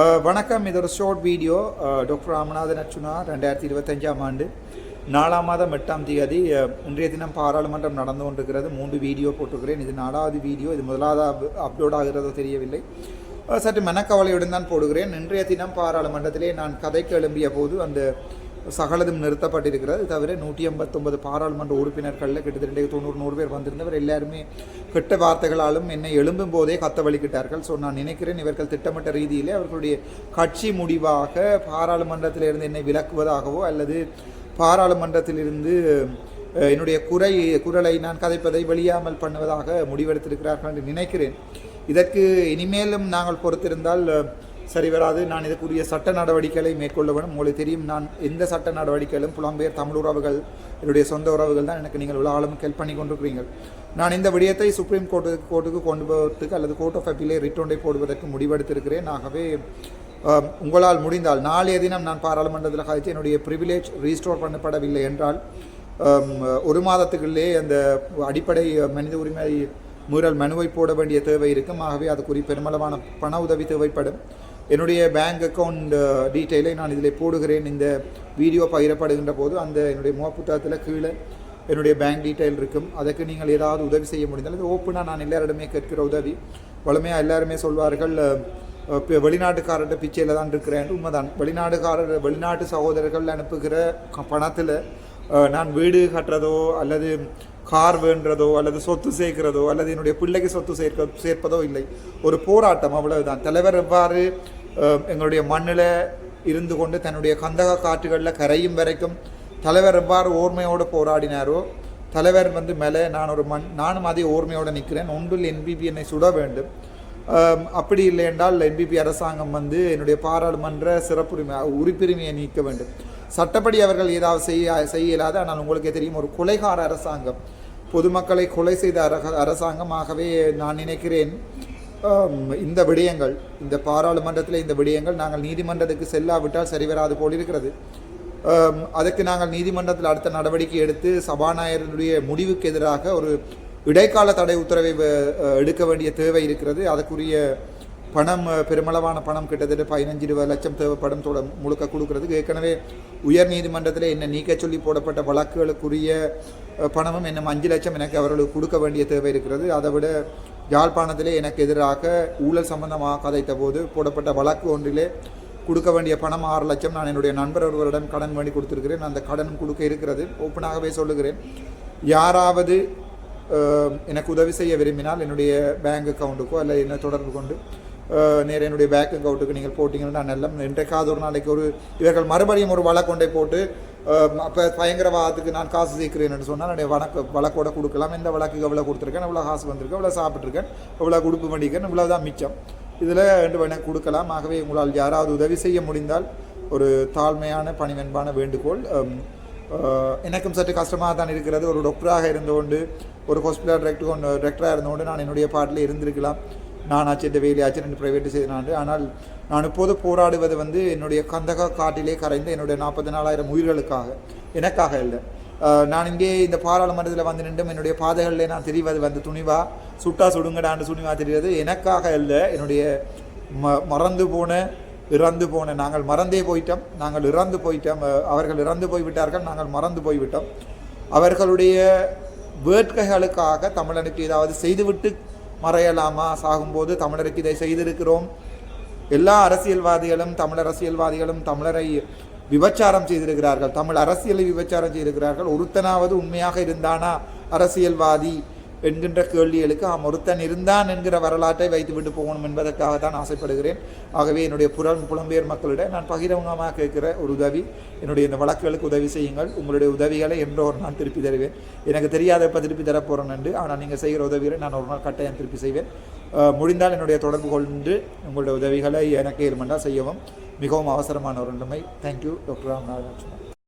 Uh, வணக்கம் இது ஒரு short video doctor Ramanathan Archuna ரெண்டாயிரத்தி இருபத்தஞ்சாம் ஆண்டு. நாலாம் மாதம் எட்டாம் தேதி uh, இன்றைய தினம் பாராளுமன்றம் நடந்து கொண்டிருக்கிறது. மூன்று வீடியோ போட்டிருக்கிறேன். இது நாலாவது வீடியோ இது முதலாவது அப்லோட் ஆகிறதோ தெரியவில்லை. Uh, சற்று மனக்கவலையுடன் தான் போடுகிறேன். இன்றைய தினம் பாராளுமன்றத்திலே நான் கதைக்கு எழும்பிய போது அந்த சகலதும் நிறுத்தப்பட்டிருக்கிறது. தவிர நூற்றி ஐம்பத்தொன்பது பாராளுமன்ற உறுப்பினர்களில் கிட்டத்தட்ட தொண்ணூறு நூறு பேர் வந்திருந்தவர். எல்லாருமே கெட்ட வார்த்தைகளாலும் என்னை எழும்பும் போதே கத்த வலிக்கிட்டார்கள் ஸோ நான் நினைக்கிறேன் இவர்கள் திட்டமிட்ட ரீதியிலே அவர்களுடைய கட்சி முடிவாக பாராளுமன்றத்திலிருந்து என்னை விலக்குவதாகவோ அல்லது பாராளுமன்றத்திலிருந்து என்னுடைய குறை குரலை நான் கதைப்பதை வெளியாமல் பண்ணுவதாக முடிவெடுத்திருக்கிறார்கள் என்று நினைக்கிறேன். இதற்கு இனிமேலும் நாங்கள் பொறுத்திருந்தால் சரி வராது. நான் இதுக்குரிய சட்ட நடவடிக்கைகளை மேற்கொள்ள வேண்டும். உங்களுக்கு தெரியும் நான் எந்த சட்ட நடவடிக்கைகளும் புலம்பெயர் தமிழ் உறவுகள் என்னுடைய சொந்த உறவுகள் தான் எனக்கு நீங்கள் இவ்வளோ ஆளும் ஹெல்ப் பண்ணி கொண்டிருக்கிறீர்கள். நான் இந்த விடயத்தை சுப்ரீம் கோர்ட்டுக்கு கோர்ட்டுக்கு கொண்டு போவதற்கு அல்லது கோர்ட் ஆஃப் அப்பீலே ரிட்டோண்டை போடுவதற்கு முடிவெடுத்திருக்கிறேன். ஆகவே உங்களால் முடிந்தால் நாளைய தினம் நான் பாராளுமன்றத்தில் கழித்து என்னுடைய ப்ரிவிலேஜ் ரீஸ்டோர் பண்ணப்படவில்லை என்றால் ஒரு மாதத்துக்குள்ளே அந்த அடிப்படை மனித உரிமை மீறல் மனுவை போட வேண்டிய தேவை இருக்கும். ஆகவே அதுக்குரிய பெருமளவான பண உதவி தேவைப்படும். என்னுடைய பேங்க் அக்கவுண்ட் டீட்டெயிலை நான் இதில் போடுகிறேன். இந்த வீடியோ பகிரப்படுகின்ற போது அந்த என்னுடைய முகப்புத்தகத்தில் கீழே என்னுடைய பேங்க் டீட்டெயில் இருக்கும். அதுக்கு நீங்கள் ஏதாவது உதவி செய்ய முடிந்தால் இது ஓப்பனாக நான் எல்லாரிடமே கேட்கிற உதவி. வளமையாக எல்லாருமே சொல்வார்கள் uh, uh, இப்போ வெளிநாட்டுக்காரர்கிட்ட பிச்சையில் தான் இருக்கிறேன். உண்மைதான். வெளிநாடுகாரர் வெளிநாட்டு சகோதரர்கள் அனுப்புகிற பணத்தில் uh, நான் வீடு கட்டுறதோ அல்லது கார் வேண்டதோ அல்லது சொத்து சேர்க்கிறதோ அல்லது என்னுடைய பிள்ளைக்கு சொத்து சேர்க்க சேர்ப்பதோ இல்லை. ஒரு போராட்டம் அவ்வளவுதான். தலைவர் எவ்வாறு எங்களுடைய மண்ணில் இருந்து கொண்டு தன்னுடைய கந்தக காற்றுகளில் கரையும் வரைக்கும் தலைவர் எவ்வாறு ஓர்மையோடு போராடினாரோ தலைவர் வந்து மேலே நான் ஒரு மண் நானும் அதே ஓர்மையோடு நிற்கிறேன் ஒன்றில் என்பிபி என்னை சுட வேண்டும். அப்படி இல்லை என்றால் என்பிபி அரசாங்கம் வந்து என்னுடைய பாராளுமன்ற சிறப்புரிமை உறுப்புரிமையை நீக்க வேண்டும். சட்டப்படி அவர்கள் ஏதாவது செய்ய செய்ய இயலாது ஆனால் உங்களுக்கே தெரியும் ஒரு கொலைகார அரசாங்கம். பொதுமக்களை கொலை செய்த அரக அரசாங்கம் ஆகவே நான் நினைக்கிறேன். இந்த விடயங்கள் இந்த பாராளுமன்றத்தில் இந்த விடயங்கள் நாங்கள் நீதிமன்றத்துக்கு செல்லாவிட்டால் சரிவராது போல் இருக்கிறது. அதற்கு நாங்கள் நீதிமன்றத்தில் அடுத்த நடவடிக்கை எடுத்து சபாநாயகருடைய முடிவுக்கு எதிராக ஒரு இடைக்கால தடை உத்தரவை எடுக்க வேண்டிய தேவை இருக்கிறது. அதற்குரிய பணம் பெருமளவான பணம் கிட்டத்தட்ட பதினஞ்சு இருபது லட்சம் தேவைப்படும் தொட முழுக்க கொடுக்கறதுக்கு ஏற்கனவே உயர் நீதிமன்றத்தில் என்ன நீக்க சொல்லி போடப்பட்ட வழக்குகளுக்குரிய பணமும் இன்னும் அஞ்சு லட்சம் எனக்கு அவர்களுக்கு கொடுக்க வேண்டிய தேவை இருக்கிறது. அதை விட யாழ்ப்பாணத்திலே எனக்கு எதிராக ஊழல் சம்பந்தமாக கதைத்த போது போடப்பட்ட வழக்கு ஒன்றிலே கொடுக்க வேண்டிய பணம் ஆறு லட்சம் நான் என்னுடைய நண்பர் ஒருவரிடம் கடன் வேண்டி கொடுத்துருக்கிறேன். அந்த கடனும் கொடுக்க இருக்கிறது. ஓப்பனாகவே சொல்லுகிறேன். யாராவது எனக்கு உதவி செய்ய விரும்பினால் என்னுடைய பேங்க் அக்கௌண்ட்டுக்கோ அல்ல என்ன தொடர்பு கொண்டு நேர என்னுடைய பேங்க் அக்கௌண்ட்டுக்கு நீங்கள் போட்டிங்கன்னா நான் நல்ல இன்றைக்காவது ஒரு நாளைக்கு ஒரு இவர்கள் மறுபடியும் ஒரு வழக்கொண்டை போட்டு அப்போ பயங்கரவாதத்துக்கு நான் காசு சேர்க்கிறேன் என்று சொன்னால் என்னுடைய வழக்கு வழக்கோட கொடுக்கலாம். இந்த வழக்குக்கு எவ்வளோ கொடுத்துருக்கேன் எவ்வளோ காசு வந்திருக்கேன் எவ்வளோ சாப்பிட்ருக்கேன் எவ்வளோ கொடுப்பு பண்ணியிருக்கேன் இவ்வளோ தான் மிச்சம். இதில் ரெண்டு வேணால் கொடுக்கலாம். ஆகவே உங்களால் யாராவது உதவி செய்ய முடிந்தால் ஒரு தாழ்மையான பணிவென்பான வேண்டுகோள் எனக்கும் சற்று கஷ்டமாக தான் இருக்கிறது. ஒரு டாக்டராக இருந்து கொண்டு ஒரு ஹாஸ்பிட்டல் டிரெக்டர் கொண்டு டைரக்டராக இருந்து கொண்டு நான் என்னுடைய பாட்டில் இருந்திருக்கலாம். நான் இந்த வேலையாச்சு ரெண்டு ப்ரைவேட்டு செய்தினாண்டு ஆனால் நான் இப்போது போராடுவது வந்து என்னுடைய கந்தக காட்டிலே கரைந்த என்னுடைய நாற்பத்தி நாலாயிரம் உயிர்களுக்காக எனக்காக இல்லை நான் இங்கே இந்த பாராளுமன்றத்தில் வந்து நின்றும் என்னுடைய பாதைகளில் நான் தெரிவது வந்து துணிவா சுட்டா சுடுங்கடான்னு துணிவா தெரிவது எனக்காக இல்லை என்னுடைய ம மறந்து போன இறந்து போன நாங்கள் மறந்தே போயிட்டோம் நாங்கள் இறந்து போயிட்டோம் அவர்கள் இறந்து போய்விட்டார்கள் நாங்கள் மறந்து போய்விட்டோம். அவர்களுடைய வேட்கைகளுக்காக தமிழனுக்கு ஏதாவது செய்துவிட்டு மறையலாமா? சாகும்போது தமிழருக்கு இதை செய்திருக்கிறோம். எல்லா அரசியல்வாதிகளும் தமிழ் அரசியல்வாதிகளும் தமிழரை விபச்சாரம் செய்திருக்கிறார்கள். தமிழ் அரசியலை விபச்சாரம் செய்திருக்கிறார்கள். ஒருத்தனாவது உண்மையாக இருந்தானா? அரசியல்வாதி. என்கின்ற கேள்விகளுக்கு ஆம் ஒருத்தன் இருந்தான் என்கிற வரலாற்றை வைத்துவிட்டு போகணும் என்பதற்காக தான் ஆசைப்படுகிறேன். ஆகவே என்னுடைய புறம் புலம்பெயர் மக்களிடம் நான் பகிரங்கமாக கேட்கிற ஒரு உதவி. என்னுடைய இந்த வழக்குகளுக்கு உதவி செய்யுங்கள். உங்களுடைய உதவிகளை என்றோ ஒரு நாள் திருப்பி தருவேன். எனக்கு தெரியாதப்ப திருப்பி தரப்போகிறேன் என்று ஆனால் நீங்கள் செய்கிற உதவிகளை நான் ஒரு நாள் கட்டாயம் திருப்பி செய்வேன். முடிந்தால் என்னுடைய தொடர்பு கொண்டு உங்களுடைய உதவிகளை எனக்கு ஏழுமண்டா செய்யவும். மிகவும் அவசரமான ஒரு நிலைமை. Thank you doctor Ramanathan